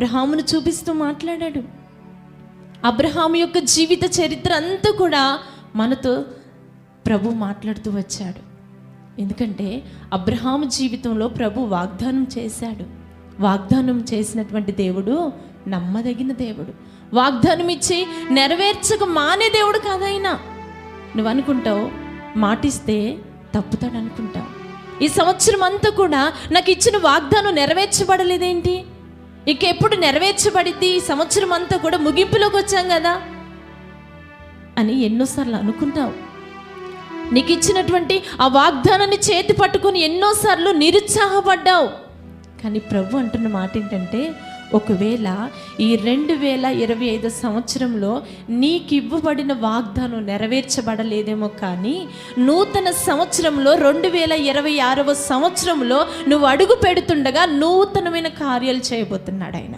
అబ్రహామును చూపిస్తూ మాట్లాడాడు. అబ్రహాం యొక్క జీవిత చరిత్ర అంతా కూడా మనతో ప్రభు మాట్లాడుతూ వచ్చాడు. ఎందుకంటే అబ్రహాం జీవితంలో ప్రభు వాగ్దానం చేశాడు. వాగ్దానం చేసినటువంటి దేవుడు నమ్మదగిన దేవుడు. వాగ్దానం ఇచ్చి నెరవేర్చక మానే దేవుడు కాదైనా నువ్వు అనుకుంటావు మాటిస్తే తప్పుతాడు అనుకుంటావు. ఈ సంవత్సరం అంతా కూడా నాకు ఇచ్చిన వాగ్దానం నెరవేర్చబడలేదేంటి? ఇక ఎప్పుడు నెరవేర్చబడిద్ది ఈ సంవత్సరం అంతా కూడా ముగింపులోకి వచ్చాం కదా? అని ఎన్నోసార్లు అనుకుంటావు. నీకు ఇచ్చినటువంటి ఆ వాగ్దానాన్ని చేతి పట్టుకొని ఎన్నోసార్లు నిరుత్సాహపడ్డావు. కానీ ప్రభు అంటున్న మాట ఏంటంటే ఒకవేళ ఈ రెండు వేల ఇరవై ఐదు సంవత్సరంలో నీకు ఇవ్వబడిన వాగ్దానం నెరవేర్చబడలేదేమో కానీ నూతన సంవత్సరంలో రెండు వేల ఇరవై ఆరవ సంవత్సరంలో నువ్వు అడుగు పెడుతుండగా నూతనమైన కార్యాలు చేయబోతున్నాడు ఆయన.